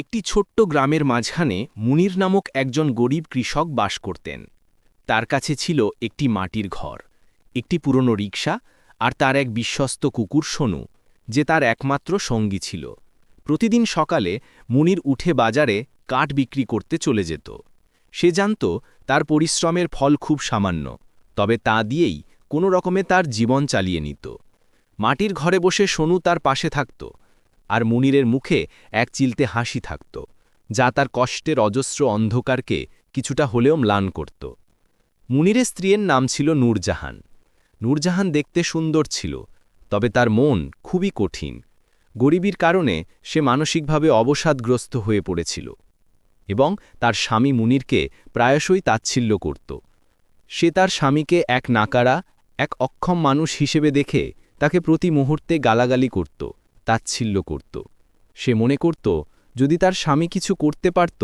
একটি ছোট্ট গ্রামের মাঝখানে মুনির নামক একজন গরিব কৃষক বাস করতেন। তার কাছে ছিল একটি মাটির ঘর, একটি পুরনো রিক্সা আর তার এক বিশ্বস্ত কুকুর সোনু, যে তার একমাত্র সঙ্গী ছিল। প্রতিদিন সকালে মুনির উঠে বাজারে কাঠ বিক্রি করতে চলে যেত। সে জানত তার পরিশ্রমের ফল খুব সামান্য, তবে তা দিয়েই কোনো রকমে তার জীবন চালিয়ে নিত। মাটির ঘরে বসে সোনু তার পাশে থাকত আর মুনিরের মুখে এক চিলতে হাসি থাকত, যা তার কষ্টের অজস্র অন্ধকারকে কিছুটা হলেও ম্লান করত। মুনিরের স্ত্রীর নাম ছিল নূরজাহান। নূরজাহান দেখতে সুন্দর ছিল, তবে তার মন খুবই কঠিন। গরিবীর কারণে সে মানসিকভাবে অবসাদগ্রস্ত হয়ে পড়েছিল এবং তার স্বামী মুনিরকে প্রায়শই তাচ্ছিল্য করত। সে তার স্বামীকে এক নাকারা, এক অক্ষম মানুষ হিসেবে দেখে তাকে প্রতি মুহূর্তে গালাগালি করত। তাচ্ছিল্য করত। সে মনে করত, যদি তার স্বামী কিছু করতে পারত,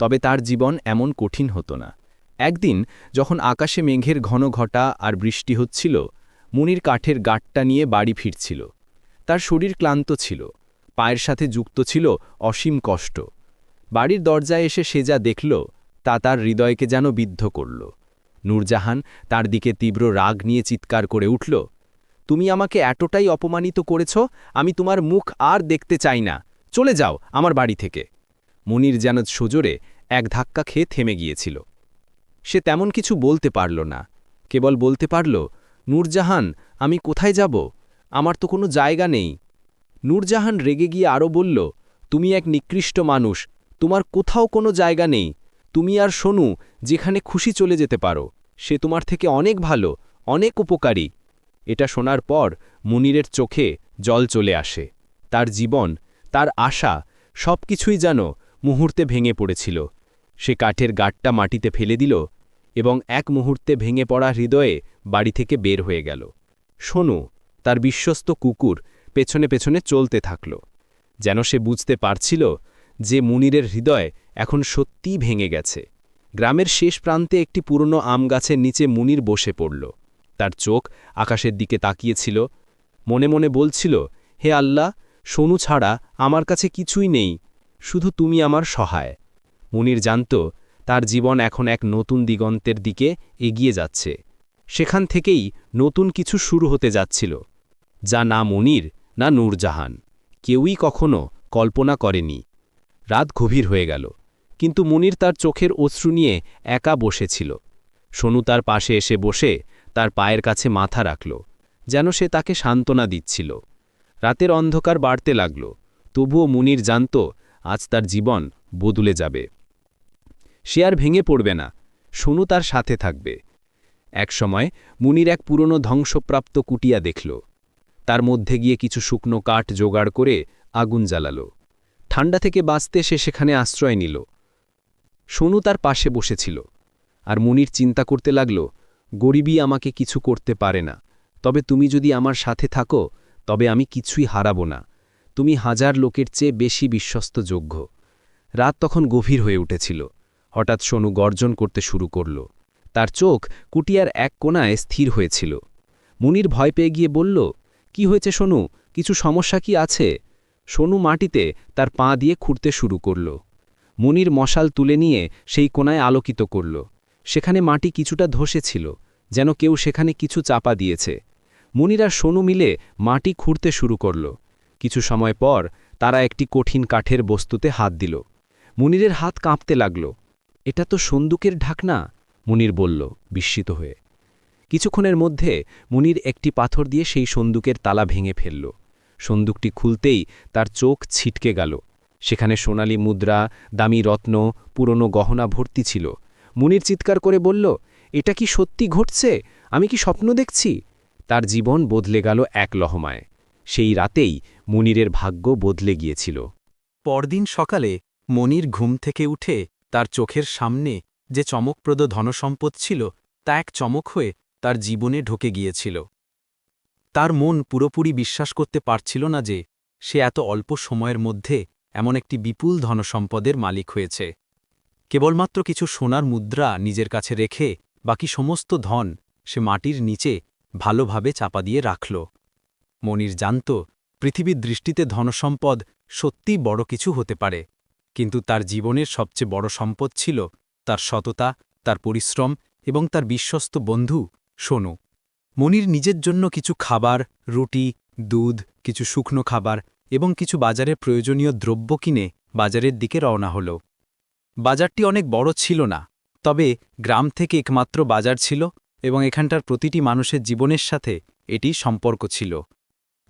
তবে তার জীবন এমন কঠিন হতো না। একদিন, যখন আকাশে মেঘের ঘন ঘটা আর বৃষ্টি হচ্ছিল, মুনির কাঠের গাঁটটা নিয়ে বাড়ি ফিরছিল। তার শরীর ক্লান্ত ছিল, পায়ের সাথে যুক্ত ছিল অসীম কষ্ট। বাড়ির দরজায় এসে সে যা দেখল, তা তার হৃদয়কে যেন বিদ্ধ করল। নূরজাহান তার দিকে তীব্র রাগ নিয়ে চিৎকার করে উঠল তুমি আমাকে এতটাই অপমানিত করেছ, আমি তোমার মুখ আর দেখতে চাই না। চলে যাও আমার বাড়ি থেকে। মনির যেন সুজোরে এক ধাক্কা খেয়ে থেমে গিয়েছিল। সে তেমন কিছু বলতে পারল না। কেবল বলতে পারল, নূরজাহান, আমি কোথায় যাব? আমার তো কোনো জায়গা নেই। নূরজাহান রেগে গিয়ে আরও বলল, তুমি এক নিকৃষ্ট মানুষ, তোমার কোথাও কোনো জায়গা নেই। তুমি আর শোনু যেখানে খুশি চলে যেতে পারো, সে তোমার থেকে অনেক ভালো, অনেক উপকারী। এটা শোনার পর মুনিরের চোখে জল চলে আসে। তার জীবন, তার আশা সব কিছুই যেন মুহূর্তে ভেঙে পড়েছিল। সে কাঠের গাটটা মাটিতে ফেলে দিল এবং এক মুহূর্তে ভেঙে পড়া হৃদয়ে বাড়ি থেকে বের হয়ে গেল। শোনু তার বিশ্বস্ত কুকুর, পেছনে পেছনে চলতে থাকল। যেন সে বুঝতে পারছিল যে মুনিরের হৃদয় এখন সত্যিই ভেঙে গেছে। গ্রামের শেষ প্রান্তে একটি পুরনো আম গাছের নিচে মুনির বসে পড়ল। তার চোখ আকাশের দিকে তাকিয়েছিল, মনে মনে বলছিল, হে আল্লাহ, সোনু ছাড়া আমার কাছে কিছুই নেই, শুধু তুমি আমার সহায়। মুনির জানত, তার জীবন এখন এক নতুন দিগন্তের দিকে এগিয়ে যাচ্ছে। সেখান থেকেই নতুন কিছু শুরু হতে যাচ্ছিল, যা না মনির, না নূরজাহান। কেউই কখনো কল্পনা করেনি। রাত গভীর হয়ে গেল, কিন্তু মুনির তার চোখের অশ্রু নিয়ে একা বসেছিল। সোনু তার পাশে এসে বসে তার পায়ের কাছে মাথা রাখল, যেন সে তাকে সান্ত্বনা দিচ্ছিল। রাতের অন্ধকার বাড়তে লাগল, তবুও মুনির জানত, আজ তার জীবন বদলে যাবে। সে আর ভেঙে পড়বে না, সোনু তার সাথে থাকবে। একসময় মুনির এক পুরনো ধ্বংসপ্রাপ্ত কুটিয়া দেখল। তার মধ্যে গিয়ে কিছু শুকনো কাঠ জোগাড় করে আগুন জ্বালাল। ঠান্ডা থেকে বাঁচতে সে সেখানে আশ্রয় নিল। সোনু তার পাশে বসেছিল, আর মুনির চিন্তা করতে লাগল গরিবই আমাকে কিছু করতে পারে না। তবে তুমি যদি আমার সাথে থাকো, তবে আমি কিছুই হারাব না। তুমি হাজার লোকের চেয়ে বেশি বিশ্বস্ত যোগ্য। রাত তখন গভীর হয়ে উঠেছিল। হঠাৎ সোনু গর্জন করতে শুরু করল। তার চোখ কুটিয়ার এক কোনায় স্থির হয়েছিল। মুনির ভয় পেয়ে গিয়ে বলল, কি হয়েছে সোনু? কিছু সমস্যা কি আছে? সোনু মাটিতে তার পা দিয়ে খুঁড়তে শুরু করল। মুনির মশাল তুলে নিয়ে সেই কোনায় আলোকিত করল। সেখানে মাটি কিছুটা ধসেছিল যেন কেউ সেখানে কিছু চাপা দিয়েছে। মুনির সোনু মিলে মাটি খুঁড়তে শুরু করল। কিছু সময় পর তারা একটি কঠিন কাঠের বস্তুতে হাত দিল। মুনিরের হাত কাঁপতে লাগল। এটা তো সন্দুকের ঢাকনা? মুনির বলল, বিস্মিত হয়ে। কিছুক্ষণের মধ্যে মুনির একটি পাথর দিয়ে সেই সন্দুকের তালা ভেঙে ফেলল। সন্দুকটি খুলতেই তার চোখ ছিটকে গেল। সেখানে সোনালি মুদ্রা, দামি রত্ন, পুরনো গহনা ভর্তি ছিল। মুনির চিৎকার করে বলল এটা কি সত্যি ঘটছে? আমি কি স্বপ্ন দেখছি? তার জীবন বদলে গেল এক লহমায়। সেই রাতেই মনিরের ভাগ্য বদলে গিয়েছিল। পরদিন সকালে মনির ঘুম থেকে উঠে তার চোখের সামনে যে চমকপ্রদ ধনসম্পদ ছিল, তা এক চমক হয়ে তার জীবনে ঢোকে গিয়েছিল। তার মন পুরোপুরি বিশ্বাস করতে পারছিল না যে সে এত অল্প সময়ের মধ্যে এমন একটি বিপুল ধনসম্পদের মালিক হয়েছে। কেবলমাত্র কিছু সোনার মুদ্রা নিজের কাছে রেখে বাকি সমস্ত ধন সে মাটির নিচে ভালোভাবে চাপা দিয়ে রাখল। মনির জানত, পৃথিবীর দৃষ্টিতে ধনসম্পদ সত্যিই বড় কিছু হতে পারে, কিন্তু তার জীবনের সবচেয়ে বড় সম্পদ ছিল তার সততা, তার পরিশ্রম এবং তার বিশ্বস্ত বন্ধু সোনু। মনির নিজের জন্য কিছু খাবার, রুটি, দুধ, কিছু শুকনো খাবার এবং কিছু বাজারে প্রয়োজনীয় দ্রব্য কিনে বাজারের দিকে রওনা হল। বাজারটি অনেক বড় ছিল না তবে গ্রাম থেকে একমাত্র বাজার ছিল এবং এখানটার প্রতিটি মানুষের জীবনের সাথে এটি সম্পর্ক ছিল।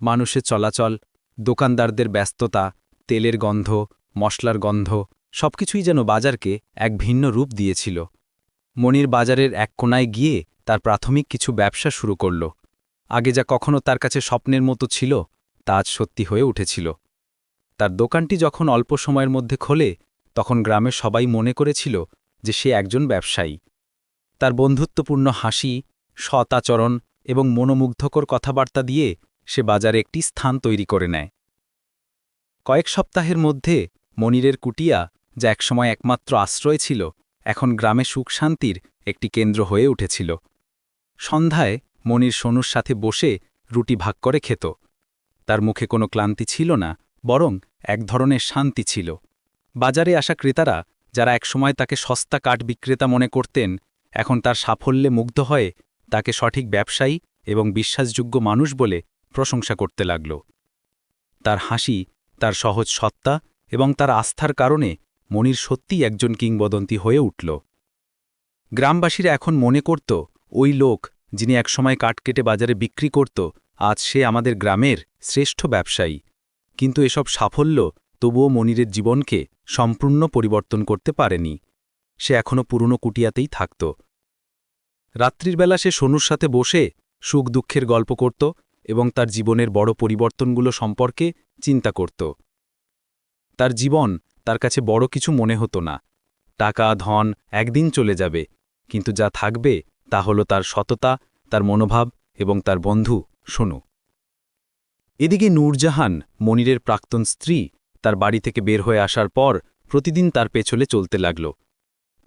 মানুষের চলাচল, দোকানদারদের ব্যস্ততা, তেলের গন্ধ, মশলার গন্ধ সবকিছুই যেন বাজারকে এক ভিন্ন রূপ দিয়েছিল। মনির বাজারের এক কোনায় গিয়ে তার প্রাথমিক কিছু ব্যবসা শুরু করল। আগে যা কখনো তার কাছে স্বপ্নের মতো ছিল, তা আজ সত্যি হয়ে উঠেছিল। তার দোকানটি যখন অল্প সময়ের মধ্যে খোলে, তখন গ্রামের সবাই মনে করেছিল যে সে একজন ব্যবসায়ী। তার বন্ধুত্বপূর্ণ হাসি, সৎ আচরণ এবং মনোমুগ্ধকর কথাবার্তা দিয়ে সে বাজারে একটি স্থান তৈরি করে নেয়। কয়েক সপ্তাহের মধ্যে মনিরের কুটিয়া, যা একসময় একমাত্র আশ্রয় ছিল, এখন গ্রামে সুখ শান্তির একটি কেন্দ্র হয়ে উঠেছিল। সন্ধ্যায় মনির সোনুর সাথে বসে রুটি ভাগ করে খেত। তার মুখে কোনো ক্লান্তি ছিল না, বরং এক ধরনের শান্তি ছিল। বাজারে আসা ক্রেতারা যারা একসময় তাকে সস্তা কাঠ বিক্রেতা মনে করতেন, এখন তার সাফল্যে মুগ্ধ হয়ে তাকে সঠিক ব্যবসায়ী এবং বিশ্বাসযোগ্য মানুষ বলে প্রশংসা করতে লাগল। তার হাসি, তার সহজ সত্তা এবং তার আস্থার কারণে মনির সত্যিই একজন কিংবদন্তি হয়ে উঠল। গ্রামবাসীরা এখন মনে করত, ওই লোক যিনি একসময় কাঠ কেটে বাজারে বিক্রি করত, আজ সে আমাদের গ্রামের শ্রেষ্ঠ ব্যবসায়ী। কিন্তু এসব সাফল্য তবুও মনিরের জীবনকে সম্পূর্ণ পরিবর্তন করতে পারেনি। সে এখনও পুরনো কুটিয়াতেই থাকত। রাত্রির বেলা সে সোনুর সাথে বসে সুখ দুঃখের গল্প করত এবং তার জীবনের বড় পরিবর্তনগুলো সম্পর্কে চিন্তা করত। তার জীবন তার কাছে বড় কিছু মনে হতো না। টাকা, ধন একদিন চলে যাবে, কিন্তু যা থাকবে তা হল তার সততা, তার মনোভাব এবং তার বন্ধু সোনু। এদিকে নূরজাহান মনিরের প্রাক্তন স্ত্রী তার বাড়ি থেকে বের হয়ে আসার পর প্রতিদিন তার পেছলে চলতে লাগল।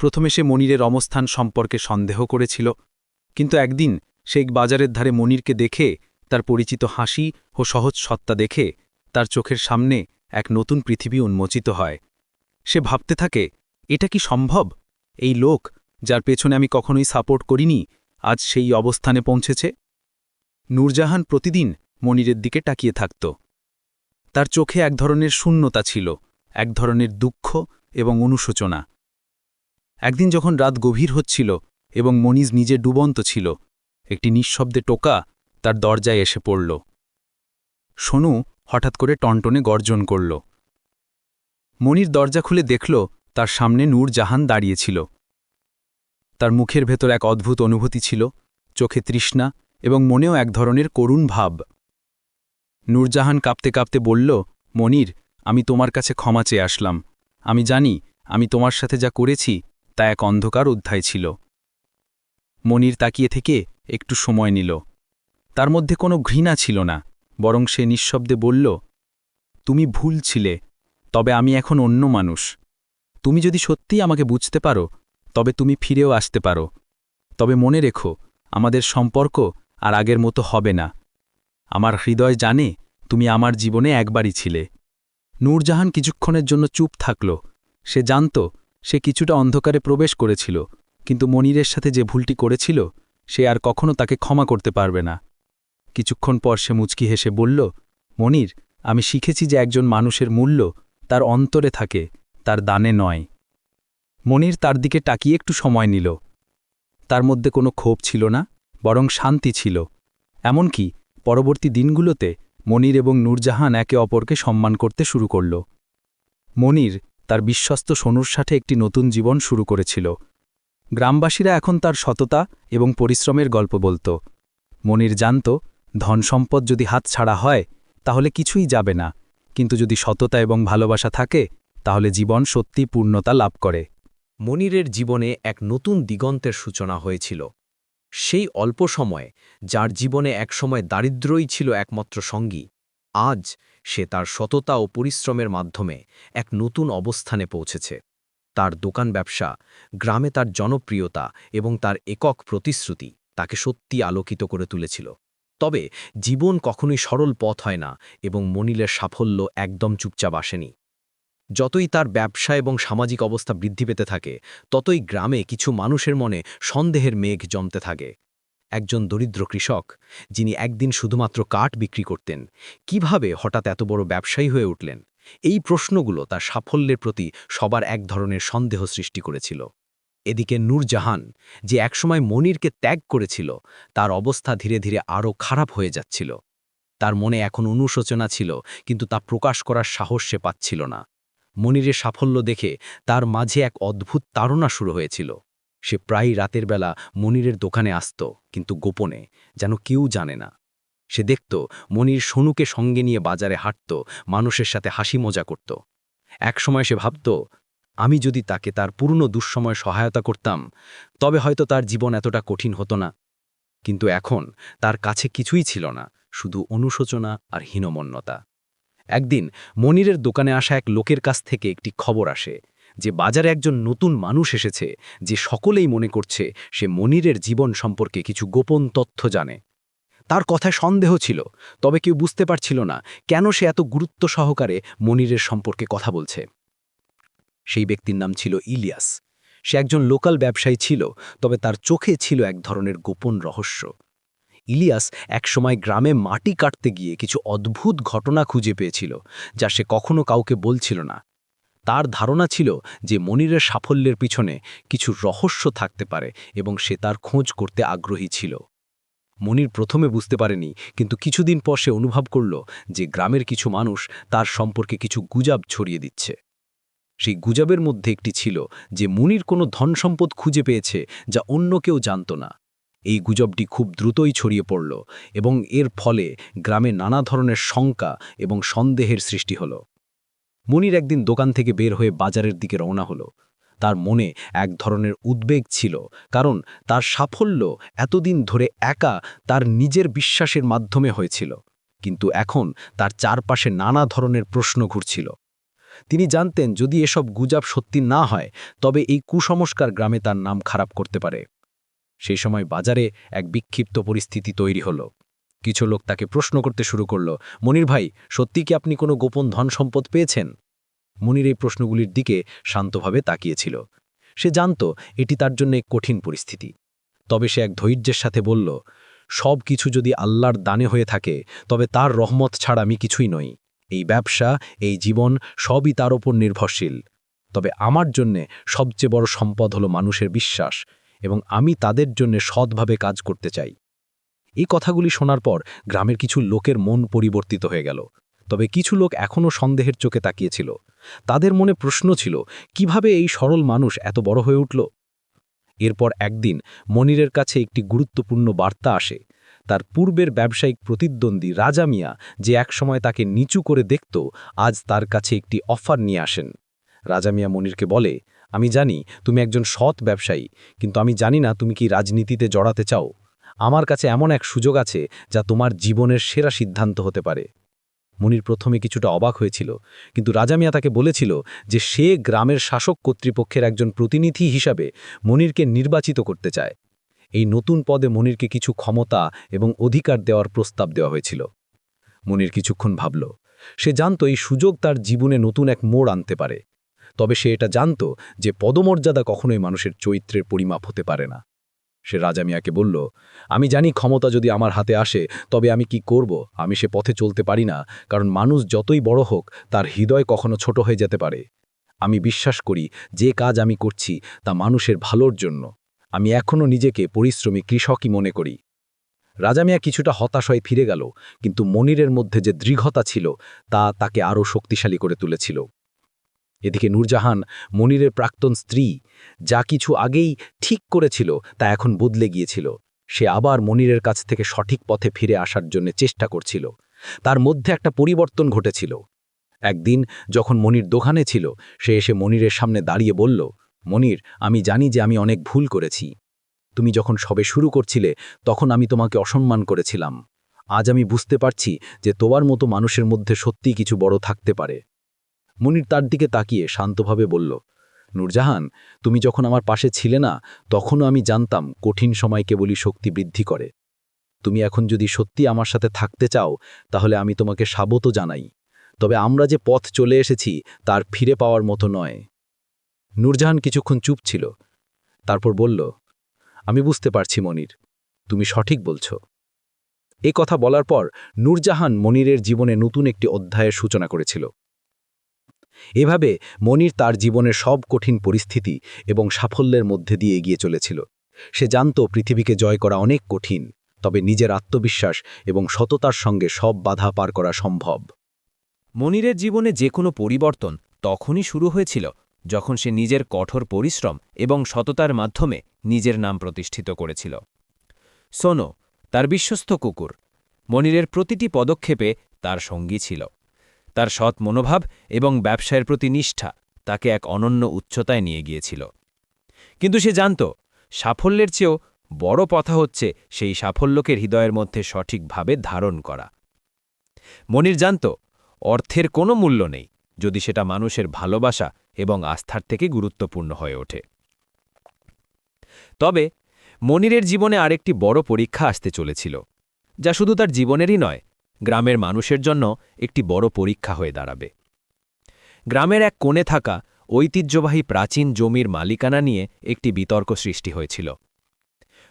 প্রথমে সে মনিরের অবস্থান সম্পর্কে সন্দেহ করেছিল, কিন্তু একদিন শেখ বাজারের ধারে মনিরকে দেখে তার পরিচিত হাসি ও সহজ সত্তা দেখে তার চোখের সামনে এক নতুন পৃথিবী উন্মোচিত হয়। সে ভাবতে থাকে, এটা কি সম্ভব? এই লোক, যার পেছনে আমি কখনোই সাপোর্ট করিনি, আজ সেই অবস্থানে পৌঁছেছে? নূরজাহান প্রতিদিন মনিরের দিকে তাকিয়ে থাকত। তার চোখে এক ধরনের শূন্যতা ছিল, এক ধরনের দুঃখ এবং অনুশোচনা। একদিন যখন রাত গভীর হচ্ছিল এবং মনিজ নিজে ডুবন্ত ছিল, একটি নিঃশব্দে টোকা তার দরজায় এসে পড়ল। সোনু হঠাৎ করে টনটনে গর্জন করল। মনির দরজা খুলে দেখল তার সামনে নূর জাহান দাঁড়িয়েছিল তার মুখের ভেতর এক অদ্ভুত অনুভূতি ছিল, চোখে তৃষ্ণা এবং মনেও এক ধরনের করুণ ভাব। নূরজাহান কাঁপতে কাঁপতে বলল, মনির, আমি তোমার কাছে ক্ষমা চেয়ে আসলাম। আমি জানি, আমি তোমার সাথে যা করেছি, তা এক অন্ধকার অধ্যায় ছিল। মনির তাকিয়ে থেকে একটু সময় নিল। তার মধ্যে কোনো ঘৃণা ছিল না, বরং সে নিঃশব্দে বলল, তুমি ভুল ছিলে, তবে আমি এখন অন্য মানুষ। তুমি যদি সত্যিই আমাকে বুঝতে পারো, তবে তুমি ফিরেও আসতে পারো। তবে মনে রেখো, আমাদের সম্পর্ক আর আগের মতো হবে না। আমার হৃদয় জানে তুমি আমার জীবনে একবারই ছিলে। নূরজাহান কিছুক্ষণের জন্য চুপ থাকল। সে জানত সে কিছুটা অন্ধকারে প্রবেশ করেছিল, কিন্তু মনিরের সাথে যে ভুলটি করেছিল, সে আর কখনো তাকে ক্ষমা করতে পারবে না। কিছুক্ষণ পর সে মুচকি হেসে বলল, মনির, আমি শিখেছি যে একজন মানুষের মূল্য তার অন্তরে থাকে, তার দানে নয় মনির তার দিকে তাকিয়ে একটু সময় নিল। তার মধ্যে কোনো ক্ষোভ ছিল না, বরং শান্তি ছিল। এমনকি পরবর্তী দিনগুলোতে মনির এবং নূরজাহান একে অপরকে সম্মান করতে শুরু করল। মনির তার বিশ্বস্ত সোনুর সাথে একটি নতুন জীবন শুরু করেছিল। গ্রামবাসীরা এখন তার সততা এবং পরিশ্রমের গল্প বলত। মনির জানত, ধন সম্পদ যদি হাত ছাড়া হয়, তাহলে কিছুই যাবে না। কিন্তু যদি সততা এবং ভালোবাসা থাকে, তাহলে জীবন সত্যি পূর্ণতা লাভ করে। মনিরের জীবনে এক নতুন দিগন্তের সূচনা হয়েছিল। সেই অল্প সময়ে, যার জীবনে একসময় দারিদ্র্যই ছিল একমাত্র সঙ্গী, আজ সে তার সততা ও পরিশ্রমের মাধ্যমে এক নতুন অবস্থানে পৌঁছেছে। তার দোকান ব্যবসা, গ্রামে তার জনপ্রিয়তা এবং তার একক প্রতিশ্রুতি তাকে সত্যি আলোকিত করে তুলেছিল। তবে জীবন কখনোই সরল পথ হয় না এবং মনিলের সাফল্য একদম চুপচাপ আসেনি। যতই তার ব্যবসা এবং সামাজিক অবস্থা বৃদ্ধি পেতে থাকে, ততই গ্রামে কিছু মানুষের মনে সন্দেহের মেঘ জমতে থাকে। একজন দরিদ্র কৃষক, যিনি একদিন শুধুমাত্র কাঠ বিক্রি করতেন, কীভাবে হঠাৎ এত বড় ব্যবসায়ী হয়ে উঠলেন? এই প্রশ্নগুলো তার সাফল্যের প্রতি সবার এক ধরনের সন্দেহ সৃষ্টি করেছিল। এদিকে নূরজাহান, যে একসময় মনিরকে ত্যাগ করেছিল, তার অবস্থা ধীরে ধীরে আরও খারাপ হয়ে যাচ্ছিল। তার মনে এখন অনুশোচনা ছিল, কিন্তু তা প্রকাশ করার সাহস সে পাচ্ছিল না। মনিরের সাফল্য দেখে তার মাঝে এক অদ্ভুত তাড়না শুরু হয়েছিল। সে প্রায় রাতের বেলা মনিরের দোকানে আসত, কিন্তু গোপনে যেন কেউ জানে না। সে দেখত মনির সোনুকে সঙ্গে নিয়ে বাজারে হাঁটত, মানুষের সাথে হাসি মজা করত। একসময় সে ভাবত, আমি যদি তাকে তার পুরনো দুঃসময় সহায়তা করতাম, তবে হয়তো তার জীবন এতটা কঠিন হতো না। কিন্তু এখন তার কাছে কিছুই ছিল না, শুধু অনুশোচনা আর হীনমন্যতা। একদিন মনিরের দোকানে আসা এক লোকের কাছ থেকে একটি খবর আসে যে বাজারে একজন নতুন মানুষ এসেছে যে সকলেই মনে করছে সে মনিরের জীবন সম্পর্কে কিছু গোপন তথ্য জানে। তার কথায় সন্দেহ ছিল, তবে কেউ বুঝতে পারছিল না কেন সে এত গুরুত্ব সহকারে মনিরের সম্পর্কে কথা বলছে। সেই ব্যক্তির নাম ছিল ইলিয়াস। সে একজন লোকাল ব্যবসায়ী ছিল, তবে তার চোখে ছিল এক ধরনের গোপন রহস্য। ইলিয়াস একসময় গ্রামে মাটি কাটতে গিয়ে কিছু অদ্ভুত ঘটনা খুঁজে পেয়েছিল, যা সে কখনো কাউকে বলছিল না। তার ধারণা ছিল যে মনিরের সাফল্যের পিছনে কিছু রহস্য থাকতে পারে এবং সে তার খোঁজ করতে আগ্রহী ছিল। মনির প্রথমে বুঝতে পারেনি, কিন্তু কিছুদিন পর সে অনুভব করল যে গ্রামের কিছু মানুষ তার সম্পর্কে কিছু গুজাব ছড়িয়ে দিচ্ছে। সেই গুজবের মধ্যে একটি ছিল যে মুনির কোনো ধনসম্পদ খুঁজে পেয়েছে যা অন্য কেউ জানত না। এই গুজবটি খুব দ্রুতই ছড়িয়ে পড়ল এবং এর ফলে গ্রামে নানা ধরনের শঙ্কা এবং সন্দেহের সৃষ্টি হল। মনির একদিন দোকান থেকে বের হয়ে বাজারের দিকে রওনা হলো। তার মনে এক ধরনের উদ্বেগ ছিল, কারণ তার সাফল্য এতদিন ধরে একা তার নিজের বিশ্বাসের মাধ্যমে হয়েছিল, কিন্তু এখন তার চারপাশে নানা ধরনের প্রশ্ন ঘুরছিল। তিনি জানতেন, যদি এসব গুজাব সত্যি না হয়, তবে এই কুসংস্কার গ্রামে তার নাম খারাপ করতে পারে। সেই সময় বাজারে এক বিক্ষিপ্ত পরিস্থিতি তৈরি হলো। কিছু লোক তাকে প্রশ্ন করতে শুরু করল, মনির ভাই, সত্যি কি আপনি কোনো গোপন ধন সম্পদ পেয়েছেন? মনির এই প্রশ্নগুলির দিকে শান্তভাবে তাকিয়েছিল। সে জানত এটি তার জন্য এক কঠিন পরিস্থিতি। তবে সে এক ধৈর্যের সাথে বলল, সব কিছু যদি আল্লাহর দানে হয়ে থাকে, তবে তার রহমত ছাড়া আমি কিছুই নই। এই ব্যবসা, এই জীবন, সবই তার ওপর নির্ভরশীল। তবে আমার জন্যে সবচেয়ে বড় সম্পদ হলো মানুষের বিশ্বাস। এবং আমি তাদের জন্য সৎভাবে কাজ করতে চাই। এই কথাগুলি শোনার পর গ্রামের কিছু লোকের মন পরিবর্তিত হয়ে গেল। তবে কিছু লোক এখনও সন্দেহের চোখে তাকিয়েছিল। তাদের মনে প্রশ্ন ছিল, কীভাবে এই সরল মানুষ এত বড় হয়ে উঠল? এরপর একদিন মনিরের কাছে একটি গুরুত্বপূর্ণ বার্তা আসে। তার পূর্বের ব্যবসায়িক প্রতিদ্বন্দ্বী রাজা মিয়া যে একসময় তাকে নিচু করে দেখত, আজ তার কাছে একটি অফার নিয়ে আসেন। রাজা মিয়া মনিরকে বলে আমি জানি তুমি একজন সৎ ব্যবসায়ী, কিন্তু আমি জানি না তুমি কি রাজনীতিতে জড়াতে চাও। আমার কাছে এমন এক সুযোগ আছে যা তোমার জীবনের সেরা সিদ্ধান্ত হতে পারে। মনির প্রথমে কিছুটা অবাক হয়েছিল, কিন্তু রাজা মিয়া তাকে বলেছিল যে সে গ্রামের শাসক কর্তৃপক্ষের একজন প্রতিনিধি হিসাবে মনিরকে নির্বাচিত করতে চায়। এই নতুন পদে মনিরকে কিছু ক্ষমতা এবং অধিকার দেওয়ার প্রস্তাব দেওয়া হয়েছিল। মনির কিছুক্ষণ ভাবল, সে জানত এই সুযোগ তার জীবনে নতুন এক মোড় আনতে পারে। তবে সে এটা জানত যে পদমর্যাদা কখনোই মানুষের চরিত্রের পরিমাপ হতে পারে না। সে রাজা মিয়াকে বলল, আমি জানি ক্ষমতা যদি আমার হাতে আসে, তবে আমি কি করব? আমি সে পথে চলতে পারি না, কারণ মানুষ যতই বড় হোক, তার হৃদয় কখনো ছোট হয়ে যেতে পারে। আমি বিশ্বাস করি, যে কাজ আমি করছি, তা মানুষের ভালোর জন্য। আমি এখনও নিজেকে পরিশ্রমী কৃষকই মনে করি। রাজা মিয়া কিছুটা হতাশ হয়ে ফিরে গেল, কিন্তু মনিরের মধ্যে যে দৃঢ়তা ছিল, তা তাকে আরও শক্তিশালী করে তুলেছিল। এদিকে নূরজাহান মনিরের প্রাক্তন স্ত্রী যা কিছু আগেই ঠিক করেছিল তা এখন বদলে গিয়েছিল। সে আবার মনিরের কাছ থেকে সঠিক পথে ফিরে আসার জন্য চেষ্টা করছিল। তার মধ্যে একটা পরিবর্তন ঘটেছিল। একদিন যখন মনির দোকানে ছিল, সে এসে মনিরের সামনে দাঁড়িয়ে বলল, মনির, আমি জানি যে আমি অনেক ভুল করেছি। তুমি যখন সবে শুরু করছিলে, তখন আমি তোমাকে অসম্মান করেছিলাম। আজ আমি বুঝতে পারছি যে তোমার মতো মানুষের মধ্যে সত্যিই কিছু বড় থাকতে পারে। মনির তার দিকে তাকিয়ে শান্তভাবে বলল, নূরজাহান, তুমি যখন আমার পাশে ছিলে না, তখনও আমি জানতাম কঠিন সময় কেবলই শক্তি বৃদ্ধি করে। তুমি এখন যদি সত্যি আমার সাথে থাকতে চাও, তাহলে আমি তোমাকে স্বাগত জানাই। তবে আমরা যে পথ চলে এসেছি, তার ফিরে পাওয়ার মতো নয় নূরজাহান কিছুক্ষণ চুপ ছিল, তারপর বলল, আমি বুঝতে পারছি মনির, তুমি সঠিক বলছ। এ কথা বলার পর নূরজাহান মনিরের জীবনে নতুন একটি অধ্যায়ের সূচনা করেছিল। এভাবে মনির তার জীবনের সব কঠিন পরিস্থিতি এবং সাফল্যের মধ্যে দিয়ে এগিয়ে চলেছিল। সে জানত পৃথিবীকে জয় করা অনেক কঠিন, তবে নিজের আত্মবিশ্বাস এবং সততার সঙ্গে সব বাধা পার করা সম্ভব। মনিরের জীবনে যে কোনো পরিবর্তন তখনই শুরু হয়েছিল যখন সে নিজের কঠোর পরিশ্রম এবং সততার মাধ্যমে নিজের নাম প্রতিষ্ঠিত করেছিল। সোনো, তার বিশ্বস্ত কুকুর, মনিরের প্রতিটি পদক্ষেপে তার সঙ্গী ছিল। তার সৎ মনোভাব এবং ব্যবসায়ের প্রতি নিষ্ঠা তাকে এক অনন্য উচ্চতায় নিয়ে গিয়েছিল। কিন্তু সে জানত, সাফল্যের চেয়েও বড় কথা হচ্ছে সেই সাফল্যকে হৃদয়ের মধ্যে সঠিকভাবে ধারণ করা। মনির জানত, অর্থের কোনো মূল্য নেই যদি সেটা মানুষের ভালোবাসা এবং আস্থার থেকে গুরুত্বপূর্ণ হয়ে ওঠে। তবে মনিরের জীবনে আরেকটি বড় পরীক্ষা আসতে চলেছিল, যা শুধু তার জীবনেরই নয় গ্রামের মানুষের জন্য একটি বড় পরীক্ষা হয়ে দাঁড়াবে। গ্রামের এক কোণে থাকা ঐতিহ্যবাহী প্রাচীন জমির মালিকানা নিয়ে একটি বিতর্ক সৃষ্টি হয়েছিল।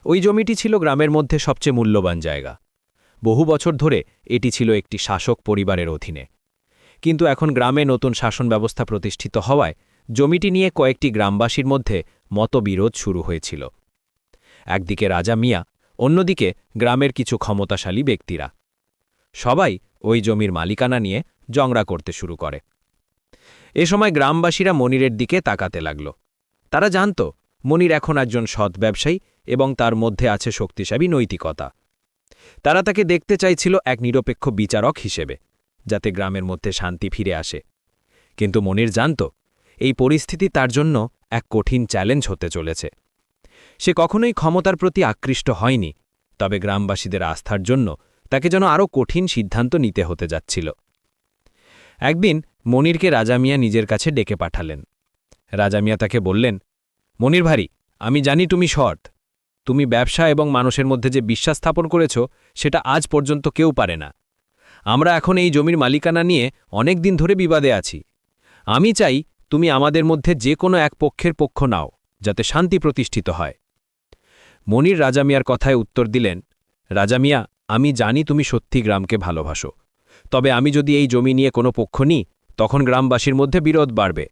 ওই জমিটি ছিল গ্রামের মধ্যে সবচেয়ে মূল্যবান জায়গা। বহু বছর ধরে এটি ছিল একটি শাসক পরিবারের অধীনে। কিন্তু এখন গ্রামে নতুন শাসন ব্যবস্থা প্রতিষ্ঠিত হওয়ায় জমিটি নিয়ে কয়েকটি গ্রামবাসীর মধ্যে মতবিরোধ শুরু হয়েছিল। একদিকে রাজা মিয়া, অন্যদিকে গ্রামের কিছু ক্ষমতাশালী ব্যক্তিরা। সবাই ওই জমির মালিকানা নিয়ে জংরা করতে শুরু করে। এ সময় গ্রামবাসীরা মনিরের দিকে তাকাতে লাগল। তারা জানত, মনির এখন একজন সৎ ব্যবসায়ী এবং তার মধ্যে আছে শক্তিশালী নৈতিকতা। তারা তাকে দেখতে চাইছিল এক নিরপেক্ষ বিচারক হিসেবে, যাতে গ্রামের মধ্যে শান্তি ফিরে আসে। কিন্তু মনির জানত, এই পরিস্থিতি তার জন্য এক কঠিন চ্যালেঞ্জ হতে চলেছে। সে কখনোই ক্ষমতার প্রতি আকৃষ্ট হয়নি, তবে গ্রামবাসীদের আস্থার জন্য তাকে যেন আরও কঠিন সিদ্ধান্ত নিতে হতে যাচ্ছিল। একদিন মনিরকে রাজা মিয়া নিজের কাছে ডেকে পাঠালেন। রাজামিয়া তাকে বললেন, মনির ভারি, আমি জানি তুমি সৎ। তুমি ব্যবসা এবং মানুষের মধ্যে যে বিশ্বাস স্থাপন করেছ, সেটা আজ পর্যন্ত কেউ পারে না। আমরা এখন এই জমির মালিকানা নিয়ে অনেক দিন ধরে বিবাদে আছি। আমি চাই তুমি আমাদের মধ্যে যে কোনো এক পক্ষের পক্ষ নাও, যাতে শান্তি প্রতিষ্ঠিত হয়। মনির রাজামিয়ার কথায় উত্তর দিলেন রাজামিয়া আমি জানি তুমি সত্যি গ্রামকে ভালোবাসো। তবে আমি যদি এই জমি নিয়ে কোনো পক্ষ নিই, তখন গ্রামবাসীর মধ্যে বিরোধ বাড়বে।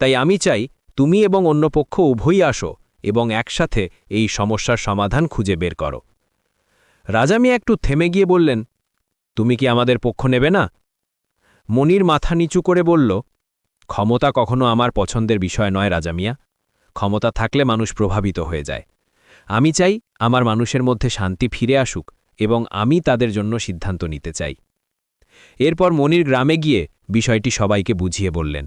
তাই আমি চাই তুমি এবং অন্য পক্ষ উভয়ই আসো এবং একসাথে এই সমস্যার সমাধান খুঁজে বের করো। রাজামিয়া একটু থেমে গিয়ে বললেন, তুমি কি আমাদের পক্ষ নেবে না? মনির মাথা নিচু করে বলল, ক্ষমতা কখনো আমার পছন্দের বিষয় নয় রাজামিয়া ক্ষমতা থাকলে মানুষ প্রভাবিত হয়ে যায়। আমি চাই আমার মানুষের মধ্যে শান্তি ফিরে আসুক। এবং আমি তাদের জন্য সিদ্ধান্ত নিতে চাই। এরপর মনির গ্রামে গিয়ে বিষয়টি সবাইকে বুঝিয়ে বললেন।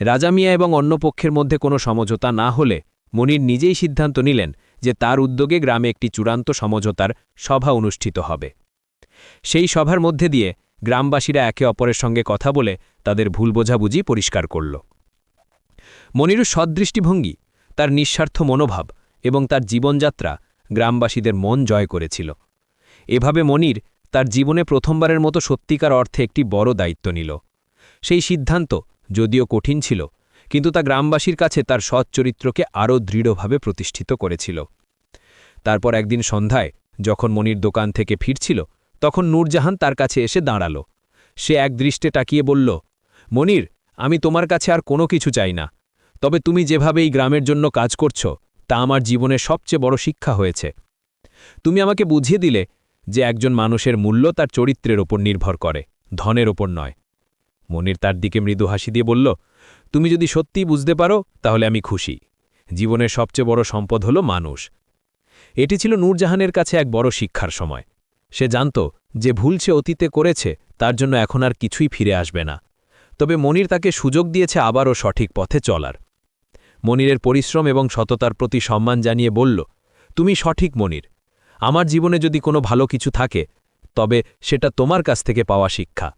রাজামিয়া এবং অন্য পক্ষের মধ্যে কোনো সমঝোতা না হলে মনির নিজেই সিদ্ধান্ত নিলেন যে তার উদ্যোগে গ্রামে একটি চূড়ান্ত সমঝোতার সভা অনুষ্ঠিত হবে। সেই সভার মধ্যে দিয়ে গ্রামবাসীরা একে অপরের সঙ্গে কথা বলে তাদের ভুল বোঝাবুঝি পরিষ্কার করল। মনিরু সদৃষ্টিভঙ্গি, তার নিঃস্বার্থ মনোভাব এবং তার জীবনযাত্রা গ্রামবাসীদের মন জয় করেছিল। এভাবে মনির তার জীবনে প্রথমবারের মতো সত্যিকার অর্থে একটি বড় দায়িত্ব নিল। সেই সিদ্ধান্ত যদিও কঠিন ছিল, কিন্তু তা গ্রামবাসীর কাছে তার সৎ চরিত্রকে আরও দৃঢ়ভাবে প্রতিষ্ঠিত করেছিল। তারপর একদিন সন্ধ্যায় যখন মনির দোকান থেকে ফিরছিল, তখন নূরজাহান তার কাছে এসে দাঁড়াল। সে এক দৃষ্টে টাকিয়ে বলল, মনির, আমি তোমার কাছে আর কোনো কিছু চাই না। তবে তুমি যেভাবে এই গ্রামের জন্য কাজ করছ, তা আমার জীবনের সবচেয়ে বড় শিক্ষা হয়েছে। তুমি আমাকে বুঝিয়ে দিলে যে একজন মানুষের মূল্য তার চরিত্রের ওপর নির্ভর করে, ধনের ওপর নয়। মনির তার দিকে মৃদু হাসি দিয়ে বলল, তুমি যদি সত্যিই বুঝতে পারো, তাহলে আমি খুশি। জীবনের সবচেয়ে বড় সম্পদ হল মানুষ। এটি ছিল নূরজাহানের কাছে এক বড় শিক্ষার সময়। সে জানত, যে ভুল সে অতীতে করেছে, তার জন্য এখন আর কিছুই ফিরে আসবে না। তবে মনির তাকে সুযোগ দিয়েছে আবারও সঠিক পথে চলার। মনিরের পরিশ্রম এবং সততার প্রতি সম্মান জানিয়ে বলল, তুমি সঠিক মনির। আমার জীবনে যদি কোনো ভালো কিছু থাকে, তবে সেটা তোমার কাছ থেকে পাওয়া শিক্ষা।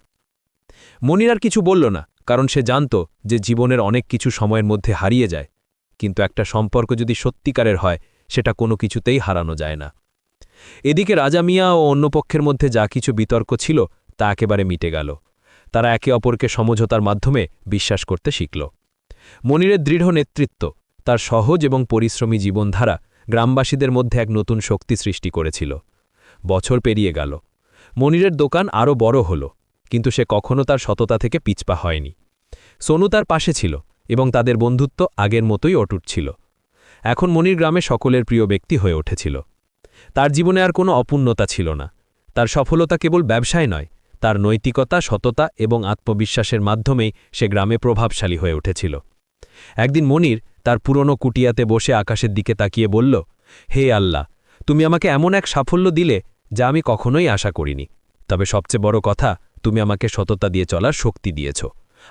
মনির আর কিছু বলল না, কারণ সে জানত যে জীবনের অনেক কিছু সময়ের মধ্যে হারিয়ে যায়, কিন্তু একটা সম্পর্ক যদি সত্যিকারের হয়, সেটা কোনো কিছুতেই হারানো যায় না। এদিকে রাজা মিয়া ও অন্য পক্ষের মধ্যে যা কিছু বিতর্ক ছিল, তা একেবারে মিটে গেল। তারা একে অপরকে সমঝোতার মাধ্যমে বিশ্বাস করতে শিখল। মনিরের দৃঢ় নেতৃত্ব, তার সহজ এবং পরিশ্রমী জীবনধারা গ্রামবাসীদের মধ্যে এক নতুন শক্তি সৃষ্টি করেছিল। বছর পেরিয়ে গেল। মনিরের দোকান আরও বড় হল, কিন্তু সে কখনো তার সততা থেকে পিছপা হয়নি। সোনু তার পাশে ছিল এবং তাদের বন্ধুত্ব আগের মতোই অটুট ছিল। এখন মনির গ্রামে সকলের প্রিয় ব্যক্তি হয়ে উঠেছিল। তার জীবনে আর কোনো অপূর্ণতা ছিল না। তার সফলতা কেবল ব্যবসায় নয়, তার নৈতিকতা, সততা এবং আত্মবিশ্বাসের মাধ্যমেই সে গ্রামে প্রভাবশালী হয়ে উঠেছিল। একদিন মনির তার পুরনো কুটিয়াতে বসে আকাশের দিকে তাকিয়ে বলল, হে আল্লাহ, তুমি আমাকে এমন এক সাফল্য দিলে যা আমি কখনোই আশা করিনি। তবে সবচেয়ে বড় কথা, তুমি আমাকে সততা দিয়ে চলার শক্তি দিয়েছ।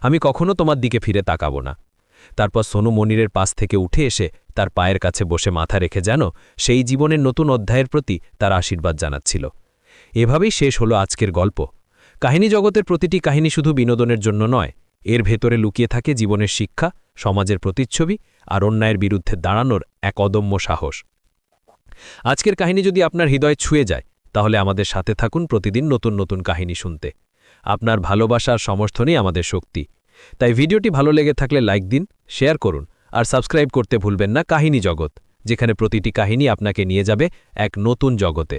আমি কখনো তোমার দিকে ফিরে তাকাবো না। তারপর সোনু মনিরের পাশ থেকে উঠে এসে তার পায়ের কাছে বসে মাথা রেখে যেন সেই জীবনের নতুন অধ্যায়ের প্রতি তার আশীর্বাদ জানাচ্ছিল। এভাবেই শেষ হলো আজকের গল্প। কাহিনী জগতের প্রতিটি কাহিনী শুধু বিনোদনের জন্য নয় এর ভেতরে লুকিয়ে থাকে জীবনের শিক্ষা, সমাজের প্রতিচ্ছবি আর অন্যায়ের বিরুদ্ধে দাঁড়ানোর এক অদম্য সাহস। আজকের কাহিনী যদি আপনার হৃদয় ছুঁয়ে যায়, তাহলে আমাদের সাথে থাকুন প্রতিদিন নতুন নতুন কাহিনী শুনতে। আপনার ভালোবাসার সমর্থনই আমাদের শক্তি। তাই ভিডিওটি ভালো লেগে থাকলে লাইক দিন, শেয়ার করুন আর সাবস্ক্রাইব করতে ভুলবেন না কাহিনী জগৎ, যেখানে প্রতিটি কাহিনী আপনাকে নিয়ে যাবে এক নতুন জগতে।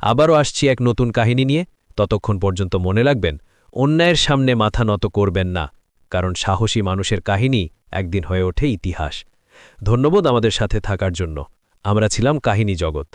আবারও আসছি এক নতুন কাহিনী নিয়ে। ততক্ষণ পর্যন্ত মনে রাখবেন, অন্যায়ের সামনে মাথা নত করবেন না। কারণ সাহসী মানুষের কাহিনী একদিন হয়ে ওঠে ইতিহাস। ধন্যবাদ আমাদের সাথে থাকার জন্য। আমরা ছিলাম কাহিনী জগৎ।